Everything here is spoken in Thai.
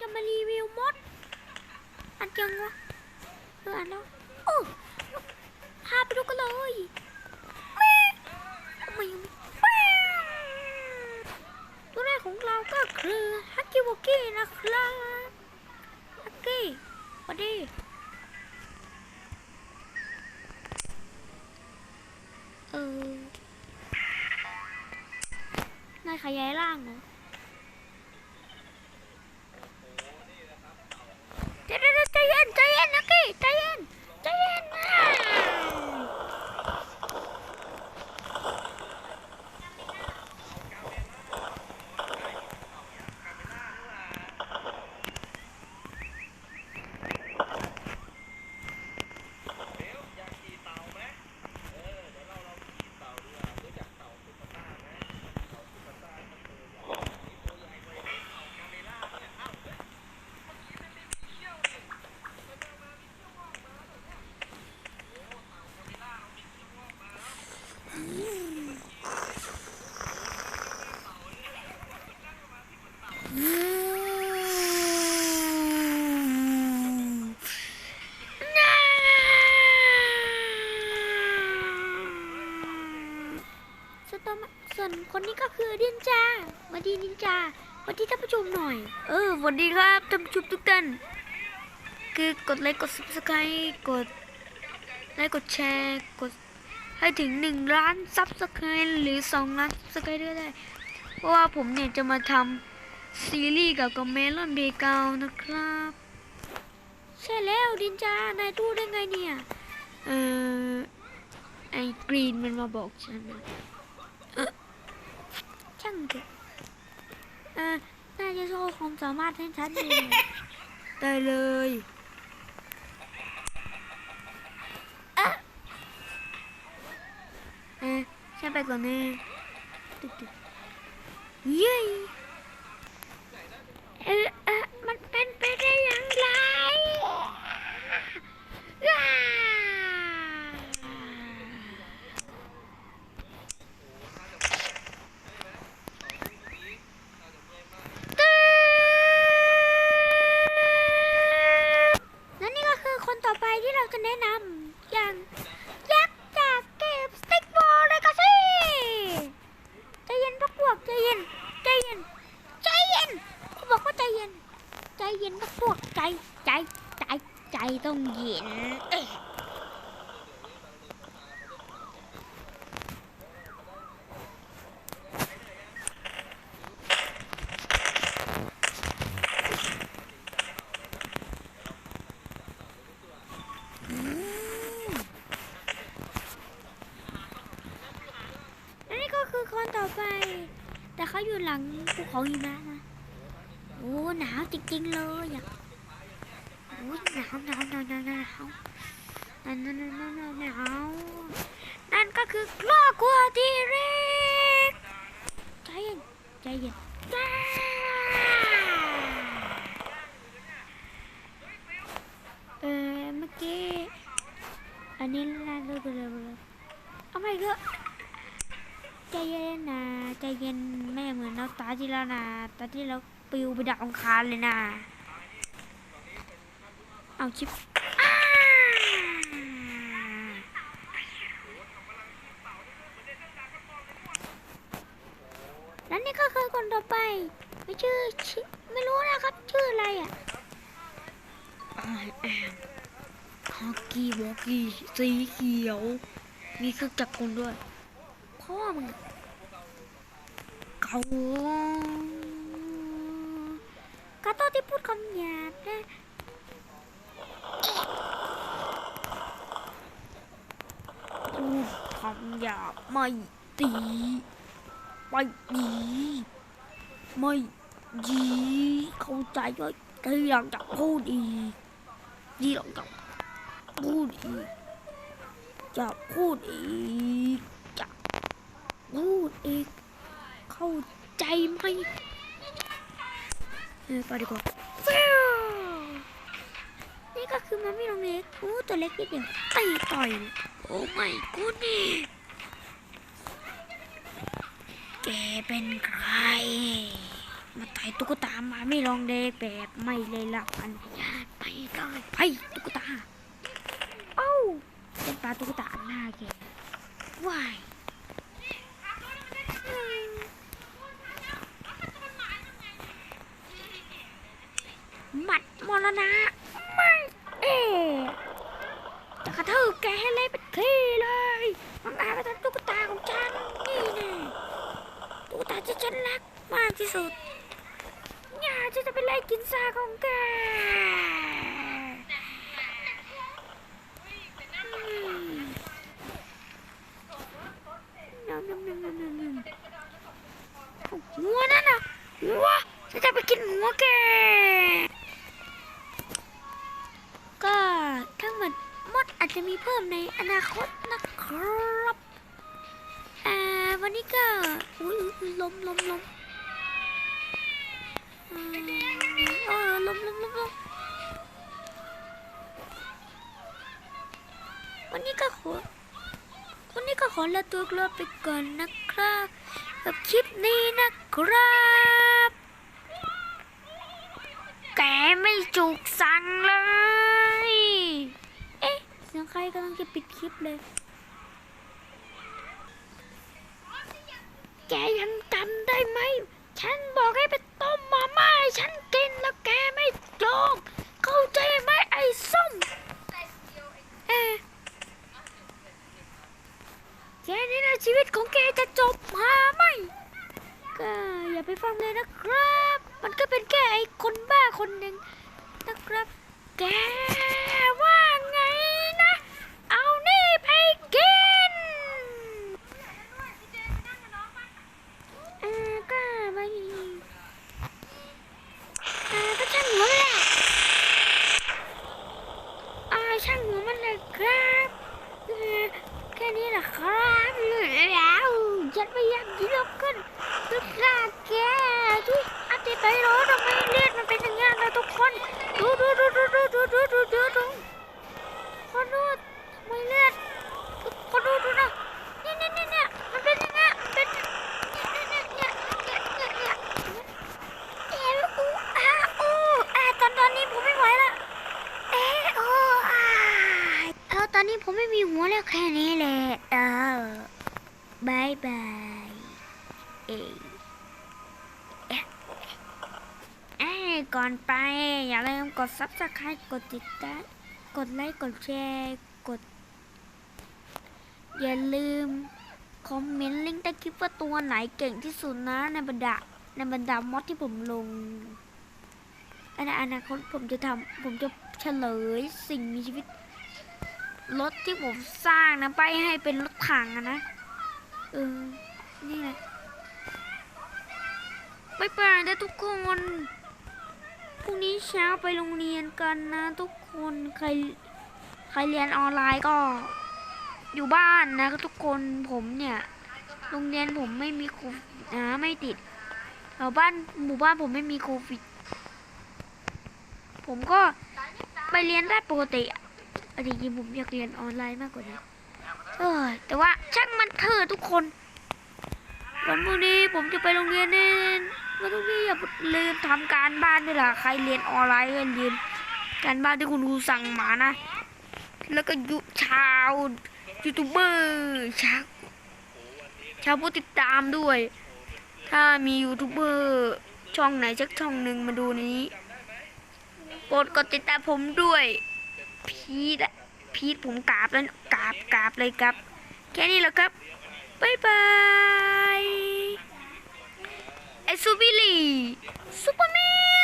จะมารีวิวมด อันยังวะเอออันแล้วโอ้พาไปดูกันเลยแม่ไมยังไม่แม่ตัวแรกของเราก็คือฮักกี้วอกกี้นะครับฮักกี้สวัสดีเออนายขยายร่างเหรอ Tayan! Tayan! Okay! Tayan! นี้ก็คือดินจาสวัสดีดินจาสวัสดีท่านผู้ชมหน่อย เออสวัสดีครับท่านผู้ชมทุกท่าน คือกดไลค์กด subscribe กดไลค์กดแชร์กดให้ถึงหนึ่งล้าน subscribe หรือสองล้าน subscribe ด้วยได้ เพราะว่าผมเนี่ยจะมาทำซีรีส์เกี่ยวกับเมลอนเบเกานะครับ ใช่แล้วดินจานายตู้ได้ไงเนี่ย เออไอ้กรีนมันมาบอกฉันนะเอ่อ ช่างเถอะเออน่าจะโชว์ความสามารถให้ฉันดูหน่อยได้เลยอะเออฉันไปก่อนนะตึ๊ดตึ๊ดเย้เออเออมันเป็นไปได้อย่างไรว้าและนี่ก็คือคนต่อไปที่เราจะแนะนำอย่างยักษ์จากเก็บสติ๊กบอลเลยก็สิใจเย็นพวกพวกใจเย็นใจเย็น ใจเย็นเขาบอกว่าใจเย็น ใจเย็นพวกพวกใจใจใจใจต้องเย็นเอ๊ะและนี่ก็คือคนต่อไป แต่ เขาอยู่หลังภูเขาหิมะนะ โอ้หนาวจริงๆเลยอะโอ้หนาวหนาวหนาวหนาวหนาวหนาวหนาวหนาวหนาวหนาวนั่นก็คือครอบครัวทีเร็กใจเย็นใจเย็นจ้าเออเมื่อกี้อันนี้ลาดูไปเลยไปเลยเอาไปเถอะใจเย็นนะใจเย็น แม่เหมือนเราตาที่แล้วนะตาที่เราปิวไปดักอังคารเลยนะ เอาชิปอ้าแล้วนี่ก็คือคนต่อไป ไม่ชื่อชื่อไม่รู้นะครับ ชื่ออะไรอะ I am ฮอกกี้วอกกี้สีเขียว มีเครื่องจักรกลด้วยพ่อมึงอะเขา กาโต้ที่พูดคำหยาบนะพูดคำหยาบไม่ตีไม่ดีไม่ดีเข้าใจไหมที่หลังจากพูดอีกที่หลังจากพูดอีกจะพูดอีก พูดอีก เข้าใจ ไหมเออไปดีกว่านี่ก็คือมันไม่ลงเล็กโอ้ตัวเล็กนิดเดียวตีต่อยเลยโอ้ไม่กูนี่แกเป็นใคร มาไต่ตุ๊กตามาไม่ลองเดกแบบไม่เลยละอันไปได้ไปตุ๊กตา เอ้าเป็นปลาตุ๊กตาหน้าแกว้ายอืมหมัดม รณะไม่เอ๊จะกระทืบแกให้เละเป็นขี้เลยมันอาไปทำตุ๊กตาของฉันนี่แน่ตุ๊กตาที่ฉันรักมากที่สุดอย่าฉันจะไปไล่กินซาของแก น้ำน้ำน้ำน้ำน้ำน้ำหัวนั่นน่ะหัวฉันจะไปกินหัวแก ก็ทั้งหมดมด อาจจะมีเพิ่มในอนาคตนะครับอ่าวันนี้ก็อุ้ยลมลมลมเออลมลมลมลมวันนี้ก็ขอวันนี้ก็ขอลาตัวกลับไปก่อนนะครับ กับคลิปนี้นะครับแกไม่จุกสั่งเลย สียงใครกำลังจะปิดคลิปเลย แกยังจำได้ไหม ฉันบอกให้ไปต้มมาม่าให้ฉันกินแล้วแกไม่ยอมเข้าใจไหมไอ้ส้มเอ๊แค่นี้นะชีวิตของแกจะจบมาไหมก็อย่าไปฟังเลยนะครับ มันก็เป็นแค่ไอ้คนบ้าคนหนึ่งนะครับแก อนนี้ผมไม่มีหัวแล้วแค่นี้แหละเออบายบายเอยเอ๊ะเอ้ยก่อนไป อย่าลืมกด subscribe กดติดตามกดไลค์ กดแชร์ กด อย่าลืม คอมเมนต์ลิงก์ใต้คลิปว่าตัวไหนเก่งที่สุดนะ ในบรรดาในบรรดามอดที่ผมลงในอนาคตผมจะทำผมจะเฉลยสิ่งมีชีวิต รถที่ผมสร้างนะไปให้เป็นรถถังอะนะเออนี่แหละไปไปนะทุกคนพรุ่งนี้เช้าไปโรงเรียนกันนะ ทุกคนใครใครเรียนออนไลน์ก็ อยู่บ้านนะทุกคนผมเนี่ยโรงเรียนผมไม่มีโควิดนะไม่ติดแถวบ้านหมู่บ้านผมไม่มีโควิด ผมก็ไปเรียนได้ปกติ อะเอาจริงๆผมอยากเรียนออนไลน์มากกว่านี้เออแต่ว่าช่างมันเถอะทุกคนวันพรุ่งนี้ผมจะไปโรงเรียนแน่วันพรุ่งนี้อย่าลืมทำการบ้านด้วยล่ะใครเรียนออนไลน์ก็เรียนการบ้านที่คุณครูสั่งมานะ แล้วก็ยุชาวยูทูบเบอร์ชาวชาวผู้ติดตามด้วย ถ้ามียูทูบเบอร์ช่องไหนสักช่องหนึ่งมาดูนี้โปรดกดติดตามผมด้วย พีทอะพีทผมกราบแล้วกราบกราบเลยครับ แค่นี้แหละครับบายบายไอซูบิลี่ซูเปอร์แมน